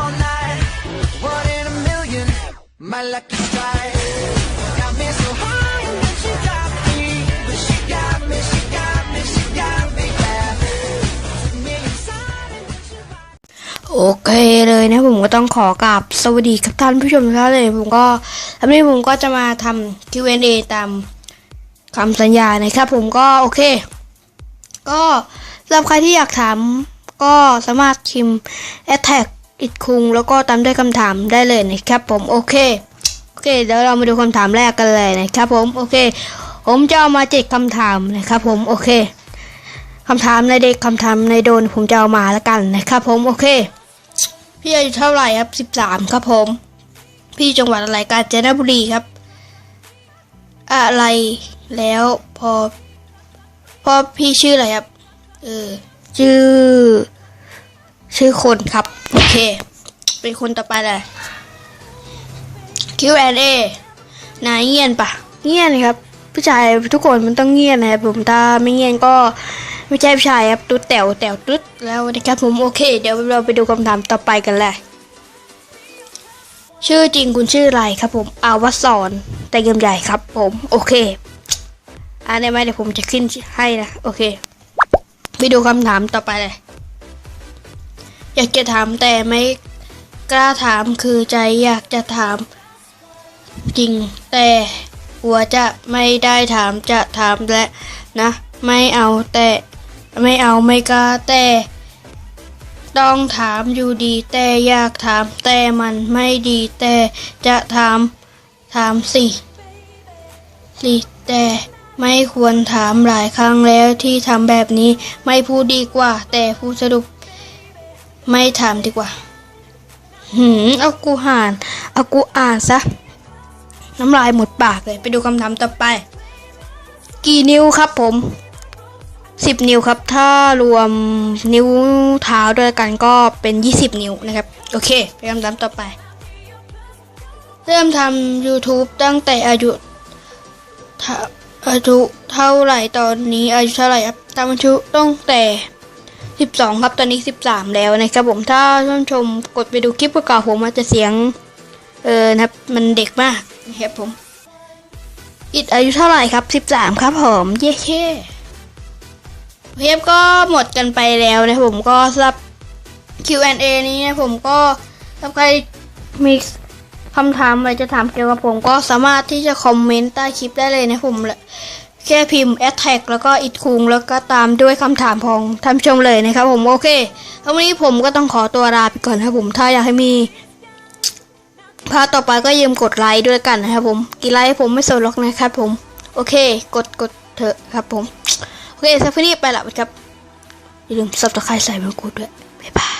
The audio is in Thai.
all night. One in a million, my lucky strike. Got me so high and then she got me. But she got me, she got me, she got me, yeah. Took me inside and then she โอเคเลยนะผมก็ต้องขอกราบสวัสดีครับท่านผู้ชมทุกท่านเลย ผมก็ทำนี้ผมก็จะมาทำ Q&A ตามคำสัญญานะครับ ผมก็โอเค ก็สำหรับใครที่อยากถามก็สามารถพิมพ์ attack อิดคุงแล้วก็ตามด้วยคำถามได้เลยนะครับผมโอเคโอเคเดี๋ยวเรามาดูคำถามแรกกันเลยนะครับผมโอเค ผมจะเอามาเจ็ดคำถามนะครับผมโอเคคำถามในเด็กคำถามในโดนผมจะเอามาแล้วกันนะครับผมโอเค พี่อายุเท่าไหร่ครับสิบสามครับผม พี่จังหวัดอะไรกาญจนบุรีครับ อะไรแล้วพอพอพี่ชื่ออะไรครับเออชื่อ ชื่อคนครับ โอเค เป็นคนต่อไปเลย Q&A นายเงียนปะเงียนครับ ผู้ชายทุกคนมันต้องเงียนนะครับผมถ้าไม่เงียนก็ไม่ใช่ผู้ชายครับตุ๊ดแต๋วแต๋วตุ๊ดแล้วนะครับผมโอเค เดี๋ยวเราไปดูคำถามต่อไปกันเลยชื่อจริงคุณชื่ออะไรครับผมอาวสอนแต่เกมใหญ่ครับผมโอเคอ่านได้ไหมเดี๋ยวผมจะขึ้นให้นะ โอเค ไปดูคำถามต่อไปเลย อยากจะถามแต่ไม่กล้าถามคือใจอยากจะถาม จริง แต่หัวจะไม่ได้ถามจะถามและนะ ไม่เอาแต่ไม่เอาไม่กล้าแต่ ต้องถามอยู่ดี แต่อยากถามแต่มันไม่ดี แต่จะถามถามสิสิแต่ไม่ควรถามหลายครั้งแล้วที่ทำแบบนี้ไม่พูดดีกว่า แต่พูดสรุป ไม่ถามดีกว่า หืมเอากูห่านเอากูอ่านซะ น้ำลายหมดปากเลย ไปดูคำถามต่อไป กี่นิ้วครับผมสิบนิ้วครับ ถ้ารวมนิ้วเท้าด้วยกันก็เป็นยี่สิบนิ้วนะครับ โอเค ไปคำถามต่อไป เริ่มทำ YouTube ตั้งแต่อายุเท่าอายุเท่าไหร่ตอนนี้อายุเท่าไหร่ครับทำ YouTube ตั้งแต่ 12 ครับตอนนี้ 13 แล้วนะครับผมถ้าท่านชมกดไปดูคลิปเก่าผมอาจจะเสียง เออนะครับ มันเด็กมากนะครับผม อิดอายุเท่าไหร่ครับ 13 ครับผมเย้เค่เทปก็หมดกันไปแล้วนะผมก็สำหรับ Q&A นี้นะผมก็ถ้าใครมีคำถามอะไรจะถามเกี่ยวกับผมก็สามารถที่จะคอมเมนต์ใต้คลิปได้เลยนะผม แค่พิมพ์ a t t a c แล้วก็อิดคุงแล้วก็ตามด้วยคำถามของท่านผู้ชมเลยนะครับผมโอเคแล้ววันนี้ผมก็ต้องขอตัวลาไปก่อนนะครับผมถ้าอยากให้มีพาต่อไปก็ยืมกดไลค์ด้วยกันนะครับผมกี่ไลค์ผมไม่สนหรอกนะครับผม โอเค กดกดเถอะครับผม โอเคสำหรับวันนี้ไปละครับ อย่าลืมซับสไครต์ใส่มงกุฎด้วย บ๊ายบาย